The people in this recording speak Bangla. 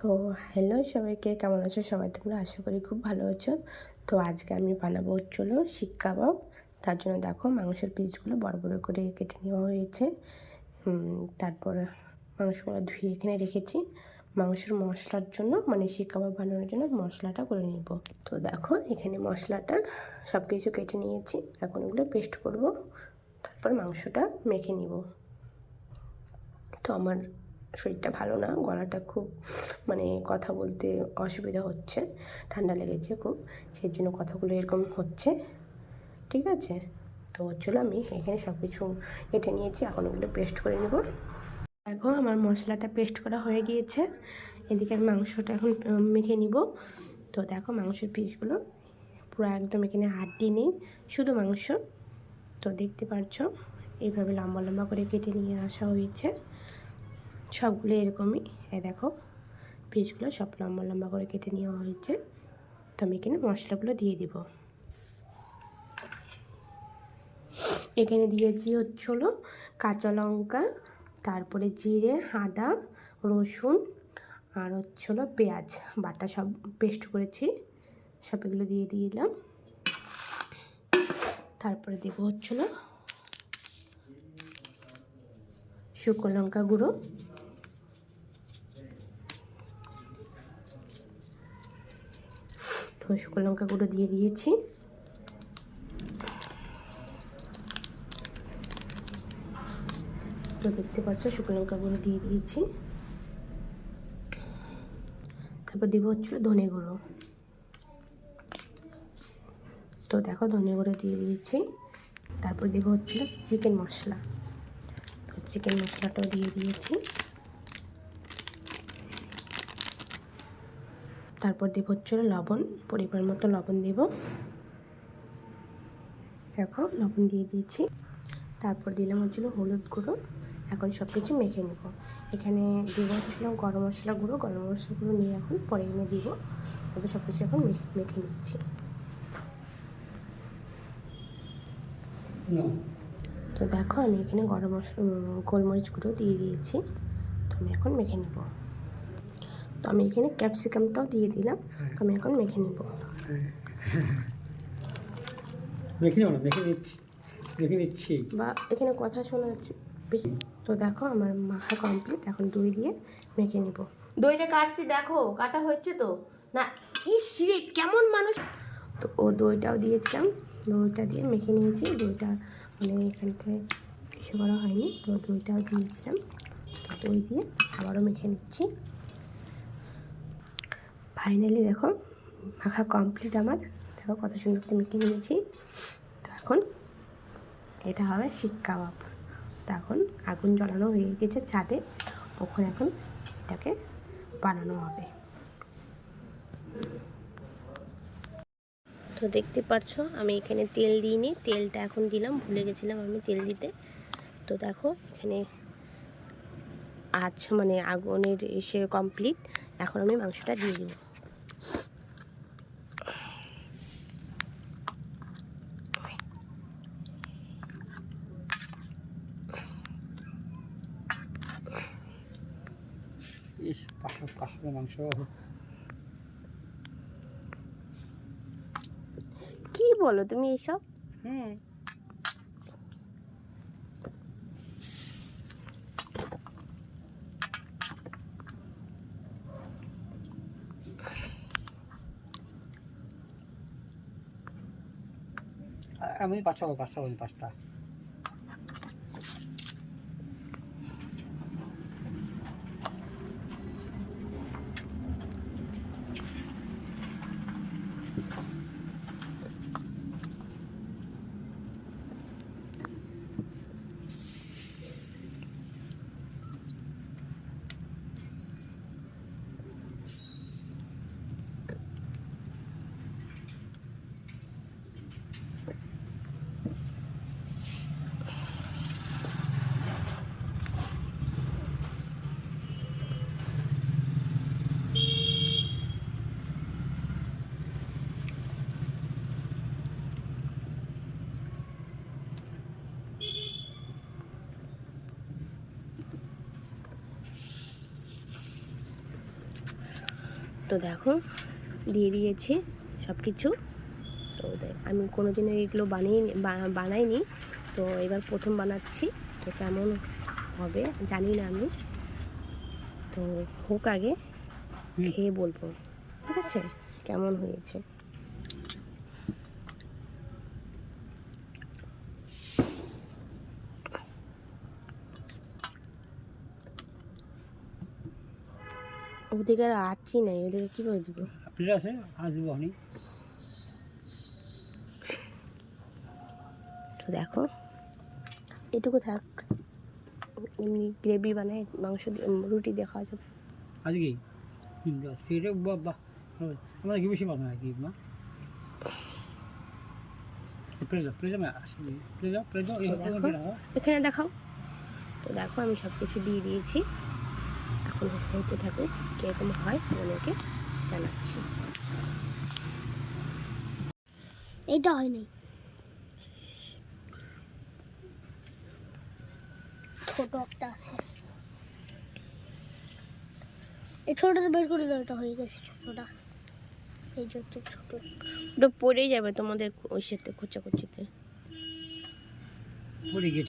তো হ্যালো সবাইকে, কেমন আছো? সবাই তোমরা আশা করি খুব ভালো আছো। তো আজকে আমি বানাবো চলো শিক কাবাব। তার জন্য দেখো মাংসের পিসগুলো বড় বড় করে কেটে নেওয়া হয়েছে। তারপর মাংসগুলো ধুয়ে এখানে রেখেছি। মাংসের মশলার জন্য মানে শিক কাবাব বানানোর জন্য মশলাটা করে নেব। তো দেখো এখানে মশলাটা সব কিছু কেটে নিয়েছি। এখন এগুলো পেস্ট করব। তারপর মাংসটা মেখে নিব। তো আমার শরীরটা ভালো না, গলাটা খুব মানে কথা বলতে অসুবিধা হচ্ছে, ঠান্ডা লেগেছে খুব, সেই জন্য কথাগুলো এরকম হচ্ছে, ঠিক আছে? তো চলো আমি এখানে সব কিছু কেটে নিয়েছি, এখন ওগুলো পেস্ট করে নেব। দেখো আমার মশলাটা পেস্ট করা হয়ে গিয়েছে, এদিকে আমি মাংসটা এখন মেখে নিব। তো দেখো মাংসের পিসগুলো পুরো একদম এখানে হাড্ডি নেই, শুধু মাংস। তো দেখতে পাচ্ছ এইভাবে লম্বা লম্বা করে কেটে নিয়ে আসা হয়েছে। সবগুলো এরকমই। এ দেখো, পিসগুলো সব লম্বা লম্বা করে কেটে নেওয়া হয়েছে। তো আমি এখানে মশলাগুলো দিয়ে দিব। এখানে দিয়েছি হচ্ছে হলো কাঁচা লঙ্কা, তারপরে জিরে, আদা, রসুন আর হচ্ছে হলো পেঁয়াজ। বাটা সব পেস্ট করেছি, সব এগুলো দিয়ে দিলাম। তারপরে দেবো হচ্ছিল শুকনো লঙ্কা গুঁড়ো। শুকনো লঙ্কা গুঁড়ো দিয়ে দিয়েছি। তো দেখতে পাচ্ছ, শুকনো লঙ্কা গুঁড়ো দিয়ে দিয়েছি। তারপর দিব হচ্ছিল ধনে গুঁড়ো। তো দেখো, ধনে গুঁড়ো দিয়ে দিয়েছি। তারপর দেবো হচ্ছিল চিকেন মশলা। তো চিকেন মশলাটাও দিয়ে দিয়েছি। তারপর দেব হচ্ছিল লবণ পরিমাণ মতো লবণ দেব। দেখো লবণ দিয়ে দিয়েছি। তারপর দিলাম হচ্ছিল হলুদ গুঁড়ো। এখন সব কিছু মেখে নেব। এখানে দেবো হচ্ছিল গরম মশলা গুঁড়ো। গরম মশলা গুঁড়ো নিয়ে এখন পরে এনে দিব। তারপর সব কিছু এখন মেখে নিচ্ছি। তো দেখো আমি এখানে গরম মশলা গোলমরিচ গুঁড়ো দিয়ে দিয়েছি। তো আমি এখন মেখে নেব। তো আমি এখানে ক্যাপসিকামটাও দিয়ে দিলাম। তো আমি এখন মেখে নেব। মেখে নেব মেখে নিচ্ছি মেখে নিচ্ছি। বা এখানে কথা শোনা যাচ্ছে তো দেখো আমার মাখা কমপ্লিট এখন দই দিয়ে মেখে নেব। দইটা কাটছি দেখো কাটা হচ্ছে তো। না ইস কেমন মানুষ। তো ও দইটাও দিয়েছিলাম দইটা দিয়ে মেখে নিয়েছি। দইটা মানে এখানটায় কিছু করা হয়নি তো দইটাও দিয়েছিলাম। তো দই দিয়ে আবারও মেখে নিচ্ছি। ফাইনালি দেখো মাখা কমপ্লিট আমার। দেখো কত সুন্দর করে মেখে নিয়েছি। তো এখন এটা হবে শিক কাবাব তো এখন আগুন জ্বালানো হয়ে গেছে ছাদে। ওখানে এখন এটাকে বানানো হবে। তো দেখতে পারছ, আমি এখানে তেল দিইনি। তেলটা এখন দিলাম, ভুলে গেছিলাম আমি তেল দিতে। তো দেখো, এখানে আচ্ছা মানে আগুনের এসে কমপ্লিট এখন আমি মাংসটা দিয়ে দেবো। মাংস। কি বলো তুমি এইসব? হুম। আমি পাঁচটা পাঁচটা পাঁচটা। তো দেখো দিয়ে দিয়েছি সব কিছু তো আমি কোনো দিনও এগুলো বানিয়ে বানাইনি। তো এবার প্রথম বানাচ্ছি। তো কেমন হবে জানি না আমি। তো হোক আগে। খেয়ে বলব। ঠিক আছে? কেমন হয়েছে? ওদিকে আর আছি নাই ওদিকে কীভাবে দেবো? প্লেট আছে আজ দিব আমি। তো দেখো এটুকু থাক। এমনি গ্রেভি বানায় মাংস রুটি দিয়ে খাওয়া যাবে। আজকে সেটা হবে। আমরা কি বেশি পাবো না কি মা। এখানে দেখাও। তো দেখো আমি সব কিছু দিয়ে দিয়েছি। এখন হতে থাকুক কীরকম হয় ওনাকে জানাচ্ছি। এইটা হয়নি ছোট একটা আছে। এই ছোটটা বের করে দাও এটা হয়ে গেছে ছোটটা। এই যে ছোট। ওটা পড়েই যাবে তোমাদের ওই সাথে কুচা কুচিতে পড়ে গেছে।